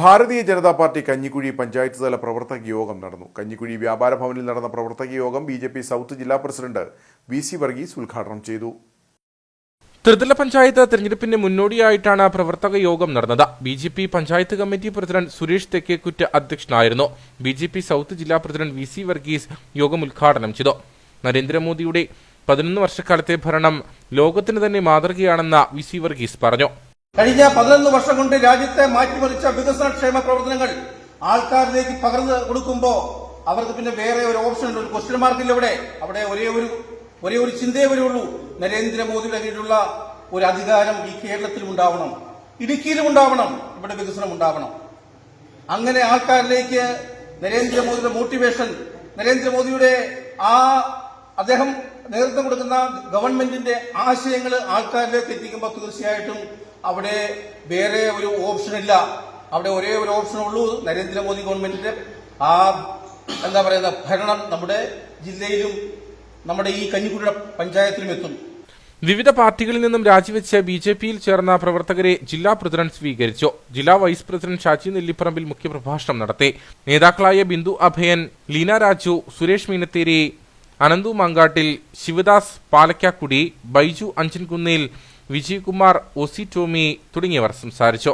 Bharatiya Janata party Kanjikuzhi panchayat തല പ്രവർത്തക യോഗം നടന്നു. കഞ്ഞിക്കുഴി വ്യാപാര ഭവനിൽ നടന്ന പ്രവർത്തക യോഗം ബി ജെ പി സൗത്ത് ജില്ലാ പ്രസിഡന്റ് വി സി വർഗീസ് ഉദ്ഘാടനം ചെയ്തു. ത്രിതല പഞ്ചായത്ത് തെരഞ്ഞെടുപ്പിന് മുന്നോടിയായിട്ടാണ് പ്രവർത്തക യോഗം നടന്നത്. B J P panchayat committee president Suresh Thekkekuttu അധ്യക്ഷനായിരുന്നു. ബി ജെ പി സൗത്ത് ജില്ലാ പ്രസിഡന്റ് വി സി വർഗീസ് യോഗം ഉദ്ഘാടനം ചെയ്തു. നരേന്ദ്രമോദിയുടെ പതിനൊന്ന് വർഷക്കാലത്തെ ഭരണം ലോകത്തിന് തന്നെ മാതൃകയാണെന്ന് വി സി വർഗീസ് പറഞ്ഞു. കഴിഞ്ഞ പതിനൊന്ന് വർഷം കൊണ്ട് രാജ്യത്തെ മാറ്റിമറിച്ച വികസന ക്ഷേമ പ്രവർത്തനങ്ങൾ ആൾക്കാരിലേക്ക് പകർന്നു കൊടുക്കുമ്പോൾ അവർക്ക് പിന്നെ വേറെ ഒരു ഓപ്ഷൻ ഉണ്ട് ഒരു ക്വസ്റ്റ്യൻ മാർക്കില്ല ഇവിടെ. അവിടെ ഒരേ ഒരു ഒരേ ഒരു ചിന്തയെ വരുള്ളൂ. നരേന്ദ്രമോദിയുടെ കീഴിലുള്ള ഒരു അധികാരം ഈ കേരളത്തിലും ഉണ്ടാവണം. ഇടുക്കിയിലും ഉണ്ടാവണം. ഇവിടെ വികസനം ഉണ്ടാവണം. അങ്ങനെ ആൾക്കാരിലേക്ക് നരേന്ദ്രമോദിയുടെ മോട്ടിവേഷൻ നരേന്ദ്രമോദിയുടെ ആ അദ്ദേഹം നേതൃത്വം കൊടുക്കുന്ന ഗവൺമെന്റിന്റെ ആശയങ്ങൾ ആൾക്കാരിലേക്ക് എത്തിക്കുമ്പോൾ തീർച്ചയായിട്ടും അവിടെ വേറെ ഒരു ഓപ്ഷൻ ഇല്ല. അവിടെ ഒരേ ഒരു ഓപ്ഷൻ ഉള്ളൂ. നരേന്ദ്രമോദി ഗവൺമെന്റിന്റെ ആ എന്താ പറയുന്ന ഭരണം നമ്മുടെ ജില്ലയിലും നമ്മുടെ ഈ കഞ്ഞിക്കുഴിയുടെ പഞ്ചായത്തിലും എത്തും. വിവിധ പാർട്ടികളിൽ നിന്നും രാജിവെച്ച ബി ജെ പിയിൽ ചേർന്ന പ്രവർത്തകരെ ജില്ലാ പ്രസിഡന്റ് സ്വീകരിച്ചു. ജില്ലാ വൈസ് പ്രസിഡന്റ് ഷാജി നെല്ലിപ്പറമ്പിൽ മുഖ്യപ്രഭാഷണം നടത്തി. നേതാക്കളായ ബിന്ദു അഭയൻ ലീന രാജു സുരേഷ് മീനത്തേരി അനന്തു മങ്കാട്ടിൽ ശിവദാസ് പാലക്കാക്കുടി ബൈജു അഞ്ചൻകുന്നേൽ വിജയകുമാർ ഒസി ടോമി തുടങ്ങിയവർ സംസാരിച്ചു.